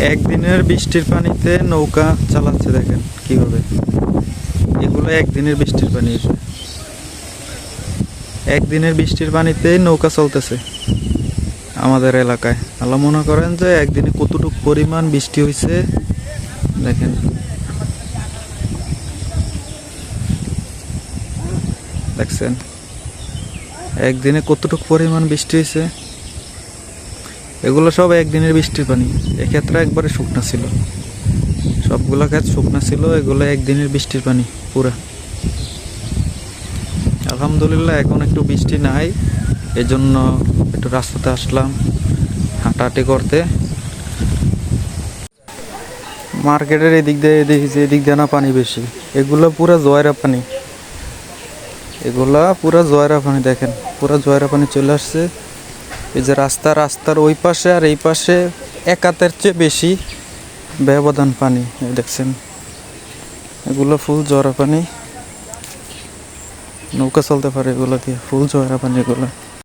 একদিনের বৃষ্টির পানিতে নৌকা চালাচ্ছে দেখেন কীভাবে। এগুলো একদিনের বৃষ্টির পানি। একদিনের বৃষ্টির পানিতে নৌকা চলতেছে আমাদের এলাকায়। আল্লাহ মনে করেন যে একদিনে কতটুকু পরিমাণ বৃষ্টি হয়েছে দেখেন। দেখছেন? একদিনে কতটুকু পরিমাণ বৃষ্টি হয়েছে এগুলো সব একদিনের বৃষ্টির পানি। এক্ষেত্রে একবারে শুকনা ছিল। সবগুলো ক্ষেত শুকনা ছিল, এগুলো একদিনের বৃষ্টির পানি, পুরা। আলহামদুলিল্লাহ, এখন একটু বৃষ্টি নাই, এজন্য একটু রাস্তাতে আসলাম হাঁটাহাঁটি করতে। মার্কেটের এদিক দিয়ে, এদিক যে এদিক দিয়ে না পানি বেশি। এগুলো পুরো জয়রা পানি। এগুলা পুরো জয়রা পানি, দেখেন, পুরো জয়রা পানি চলে আসছে। এই যে রাস্তা, রাস্তার ওই পাশে আর এই পাশে একাতের চেয়ে বেশি ব্যবধান পানি দেখছেন। এগুলো ফুল জোয়ারা পানি, নৌকা চলতে পারে এগুলো দিয়ে, ফুল জোয়ারা পানি এগুলো।